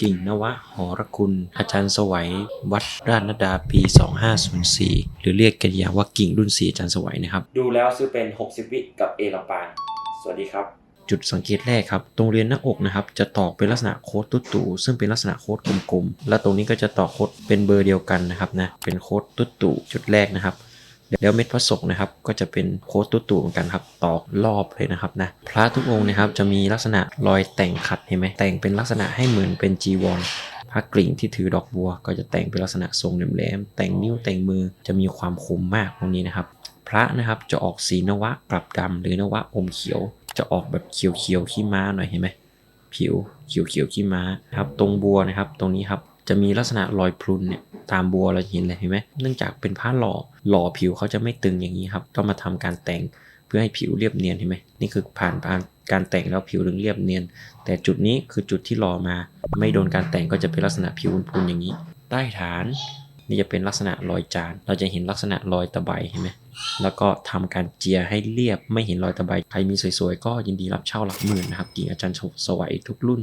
กิ่งนวะหอรคุณ อาจารย์สวัย วัดราชนดาปี 2504 หรือเรียกกันอย่างว่ากิ่งรุ่น4อาจารย์สวัยนะครับ ดูแล้วซื้อเป็น 60 วิกับเอลำปางสวัสดีครับ จุดสังเกตแรกครับ ตรงเรียนหน้าอกนะครับ จะตอกเป็นลักษณะโค้ดตุ๊ดตู่ซึ่งเป็นลักษณะโค้ดกลมๆ และตรงนี้ก็จะตอกโค้ดเป็นเบอร์เดียวกันนะครับนะ เป็นโค้ดตุ๊ดตู่จุดแรกนะครับ แล้วเม็ดพระศกนะครับก็จะเป็นโค้ดตุ๊ตูเหมือนกันครับตอกรอบเลยนะครับนะพระทุกองค์นะครับจะมีลักษณะรอยแต่งขัดเห็นไหมแต่งเป็นลักษณะให้เหมือนเป็นจีวรพระกลิ่งที่ถือดอกบัว ก็จะแต่งเป็นลักษณะทรงแหลมๆแต่งนิ้วแต่งมือจะมีความคมมากตรงนี้นะครับ พระนะครับจะออกสีนวะกลับดำหรือนวะอมเขียว จะออกแบบเขียวๆขี้ม้าหน่อยเห็นไหมผิวเขียวๆขี้ม้าครับตรงบัวนะครับ ตรงนี้ครับ จะมีลักษณะรอยพรุนเนี่ยตามบัวเราเห็นเลยเห็นไหมเนื่องจากเป็นผ้าหล่อหล่อผิวเขาจะไม่ตึงอย่างนี้ครับต้องมาทำการแต่งเพื่อให้ผิวเรียบเนียนเห็นไหมนี่คือผ่านการการแต่งแล้วผิวถึงเรียบเนียน แต่จุดนี้คือจุดที่รอมา ไม่โดนการแต่งก็จะเป็นลักษณะผิวพรุนๆอย่างนี้ ใต้ฐานนี่จะเป็นลักษณะรอยจาน เราจะเห็นลักษณะรอยตะไบเห็นไหมแล้วก็ทำการเจียให้เรียบไม่เห็นรอยตะไบ ใครมีสวยๆ ก็ยินดีรับเช่าหลักหมื่นนะครับกิ่อาจารย์สวัยทุกรุ่น